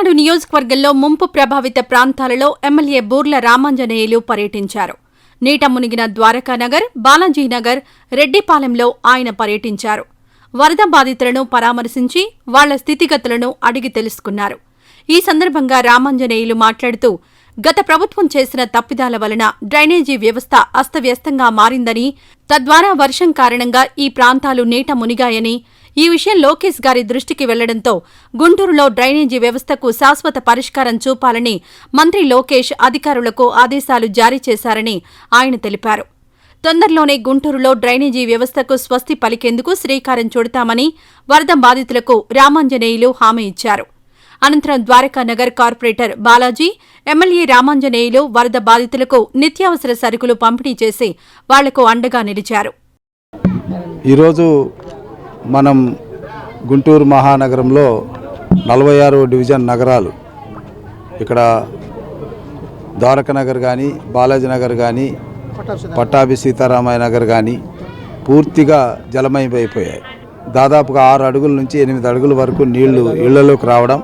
పల్నాడు నియోజకవర్గంలో ముంపు ప్రభావిత ప్రాంతాలలో ఎమ్మెల్యే బూర్ల రామాంజనేయులు పర్యటించారు. నీట మునిగిన ద్వారకానగర్ బాలాజీనగర్ రెడ్డిపాలెంలో ఆయన పర్యటించారు. వరద బాధితులను పరామర్శించి వాళ్ళ స్థితిగతులను అడిగి తెలుసుకున్నారు. ఈ సందర్భంగా రామాంజనేయులు మాట్లాడుతూ గత ప్రభుత్వం చేసిన తప్పిదాల వలన డ్రైనేజీ వ్యవస్థ అస్తవ్యస్తంగా మారిందని తద్వారా వర్షం కారణంగా ఈ ప్రాంతాలు నీట మునిగాయని ఈ విషయం లోకేష్ గారి దృష్టికి వెళ్ళడంతో గుంటూరులో డ్రైనేజీ వ్యవస్థకు శాశ్వత పరిష్కారం చూపాలని మంత్రి లోకేష్ అధికారులకు ఆదేశాలు జారీ చేశారని ఆయన తెలిపారు. తొందరలోనే గుంటూరులో డ్రైనేజీ వ్యవస్థకు స్వస్తి పలికేందుకు శ్రీకారం చుడతామని వరద బాధితులకు రామాంజనేయులు హామీ ఇచ్చారు. అనంతరం ద్వారకా నగర్ కార్పొరేటర్ బాలాజీ ఎమ్మెల్యే రామాంజనేయులు వరద బాధితులకు నిత్యావసర సరుకులు పంపిణీ చేసి వాళ్ళకు అండగా నిలిచారు. ఈరోజు మనం గుంటూరు మహానగరంలో నలభై ఆరు డివిజన్ నగరాలు ఇక్కడ ద్వారక నగర్ కానీ బాలాజీ నగర్ కానీ పట్టాభి సీతారామయ్య నగర్ కానీ పూర్తిగా జలమయమైపోయాయి. దాదాపుగా ఆరు అడుగుల నుంచి ఎనిమిది అడుగుల వరకు నీళ్ళు ఇళ్ళలోకి రావడం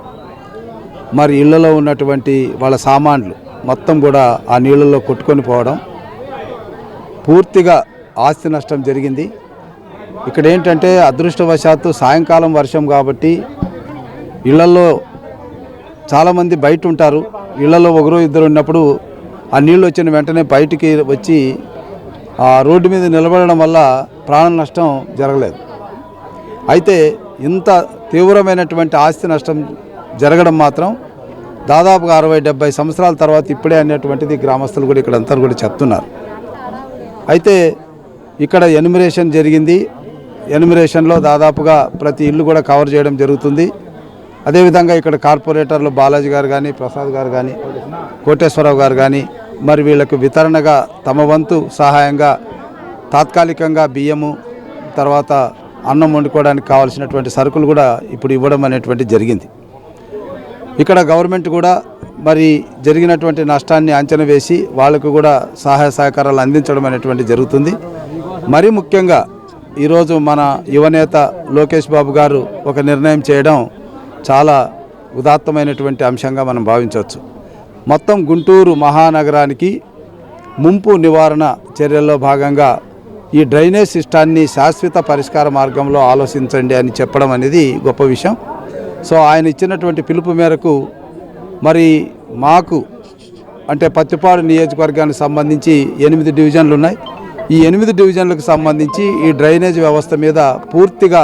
మరి ఇళ్ళలో ఉన్నటువంటి వాళ్ళ సామాన్లు మొత్తం కూడా ఆ నీళ్ళలో కొట్టుకొని పోవడం పూర్తిగా ఆస్తి నష్టం జరిగింది. ఇక్కడ ఏంటంటే అదృష్టవశాత్తు సాయంకాలం వర్షం కాబట్టి ఇళ్ళలో చాలామంది బయట ఉంటారు ఇళ్ళలో ఒకరు ఇద్దరు ఉన్నప్పుడు ఆ నీళ్ళు వచ్చిన వెంటనే బయటికి వచ్చి ఆ రోడ్డు మీద నిలబడడం వల్ల ప్రాణ నష్టం జరగలేదు. అయితే ఇంత తీవ్రమైనటువంటి ఆస్తి నష్టం జరగడం మాత్రం దాదాపుగా అరవై డెబ్బై సంవత్సరాల తర్వాత ఇప్పుడే అనేటువంటిది గ్రామస్తులు కూడా ఇక్కడ అంతా కూడా చెప్తున్నారు. అయితే ఇక్కడ ఎనిమిరేషన్ జరిగింది. ఎనిమిరేషన్లో దాదాపుగా ప్రతి ఇల్లు కూడా కవర్ చేయడం జరుగుతుంది. అదేవిధంగా ఇక్కడ కార్పొరేటర్లు బాలాజీ గారు కానీ ప్రసాద్ గారు కానీ కోటేశ్వరరావు గారు కానీ మరి వీళ్ళకు వితరణగా తమ వంతు సహాయంగా తాత్కాలికంగా బియ్యము తర్వాత అన్నం వండుకోవడానికి కావాల్సినటువంటి సరుకులు కూడా ఇప్పుడు ఇవ్వడం అనేటువంటి జరిగింది. ఇక్కడ గవర్నమెంట్ కూడా మరి జరిగినటువంటి నష్టాన్ని అంచనా వేసి వాళ్ళకు కూడా సహాయ సహకారాలు అందించడం అనేటువంటి జరుగుతుంది. మరీ ముఖ్యంగా ఈరోజు మన యువనేత లోకేష్ బాబు గారు ఒక నిర్ణయం చేయడం చాలా ఉదాత్తమైనటువంటి అంశంగా మనం భావించవచ్చు. మొత్తం గుంటూరు మహానగరానికి ముంపు నివారణ చర్యల్లో భాగంగా ఈ డ్రైనేజ్ సిస్టాన్ని శాశ్వత పరిష్కార మార్గంలో ఆలోచించండి అని చెప్పడం అనేది గొప్ప విషయం. సో ఆయన ఇచ్చినటువంటి పిలుపు మేరకు మరి మాకు అంటే పత్తిపాడు నియోజకవర్గానికి సంబంధించి ఎనిమిది డివిజన్లు ఉన్నాయి. ఈ ఎనిమిది డివిజన్లకు సంబంధించి ఈ డ్రైనేజ్ వ్యవస్థ మీద పూర్తిగా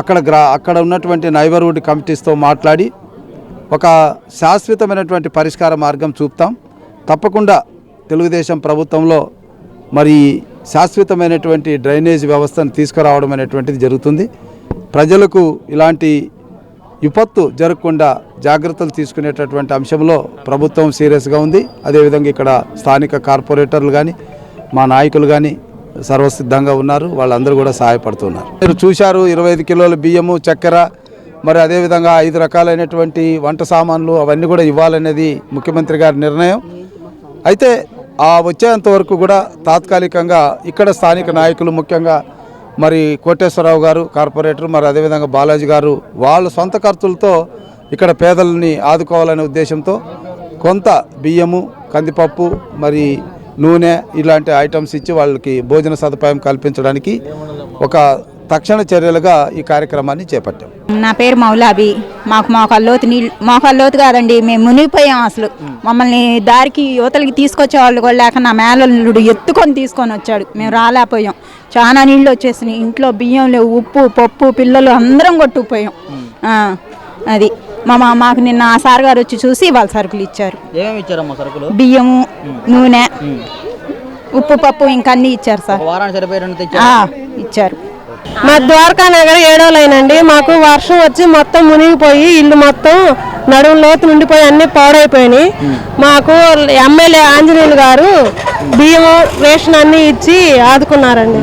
అక్కడ గ్రా అక్కడ ఉన్నటువంటి నైబర్హుడ్ కమిటీస్తో మాట్లాడి ఒక శాశ్వతమైనటువంటి పరిష్కార మార్గం చూపుతాం. తప్పకుండా తెలుగుదేశం ప్రభుత్వంలో మరి శాశ్వతమైనటువంటి డ్రైనేజ్ వ్యవస్థను తీసుకురావడం అనేటువంటిది జరుగుతుంది. ప్రజలకు ఇలాంటి విపత్తు జరగకుండా జాగ్రత్తలు తీసుకునేటటువంటి అంశంలో ప్రభుత్వం సీరియస్గా ఉంది. అదేవిధంగా ఇక్కడ స్థానిక కార్పొరేటర్లు కానీ మా నాయకులు కానీ సర్వసిద్ధంగా ఉన్నారు వాళ్ళందరూ కూడా సహాయపడుతున్నారు. మీరు చూశారు ఇరవై ఐదు కిలోల బియ్యము చక్కెర మరి అదేవిధంగా ఐదు రకాలైనటువంటి వంట సామాన్లు అవన్నీ కూడా ఇవ్వాలనేది ముఖ్యమంత్రి గారి నిర్ణయం. అయితే ఆ వచ్చేంత వరకు కూడా తాత్కాలికంగా ఇక్కడ స్థానిక నాయకులు ముఖ్యంగా మరి కోటేశ్వరరావు గారు కార్పొరేటర్ మరి అదేవిధంగా బాలాజీ గారు వాళ్ళ సొంత ఖర్చులతో ఇక్కడ పేదలని ఆదుకోవాలనే ఉద్దేశంతో కొంత బియ్యము కందిపప్పు మరి నూనె ఇలాంటి ఐటమ్స్ ఇచ్చి వాళ్ళకి భోజన సదుపాయం కల్పించడానికి ఒక తక్షణ చర్యలుగా ఈ కార్యక్రమాన్ని చేపట్టాం. నా పేరు మౌలాబి మాకు మోకాల్లోతు నీళ్ళు మోకాల్లోతు కాదండి మేము మునిగిపోయాం అసలు. మమ్మల్ని దారికి యువతలకి తీసుకొచ్చే వాళ్ళు కూడా లేక నా మేనల్లుడు ఎత్తుకొని తీసుకొని వచ్చాడు. మేము రాలేకపోయాం. చాలా నీళ్ళు వచ్చేసినాయి. ఇంట్లో బియ్యం లేవు ఉప్పు పప్పు పిల్లలు అందరం కొట్టుకుపోయాం. అది. మా మా- మాకు నిన్న ఆ సార్ గారు వచ్చి చూసి వాళ్ళ సరుకులు ఇచ్చారు. ఏమేమి ఇచ్చారమ్మా సరుకులు? బియ్యము నూనె ఉప్పు పప్పు ఇంకా అన్నీ ఇచ్చారు సార్. వారానికి ఇచ్చారు ఇచ్చారు. మా ద్వారకా నగర్ ఏడోలైనండి మాకు వర్షం వచ్చి మొత్తం మునిగిపోయి ఇల్లు మొత్తం నడుము లోతు నిండిపోయి అన్ని పాడైపోయినాయి. మాకు ఎమ్మెల్యే ఆంజనేయులు గారు బియ్యం రేషన్ అన్ని ఇచ్చి ఆదుకున్నారండి.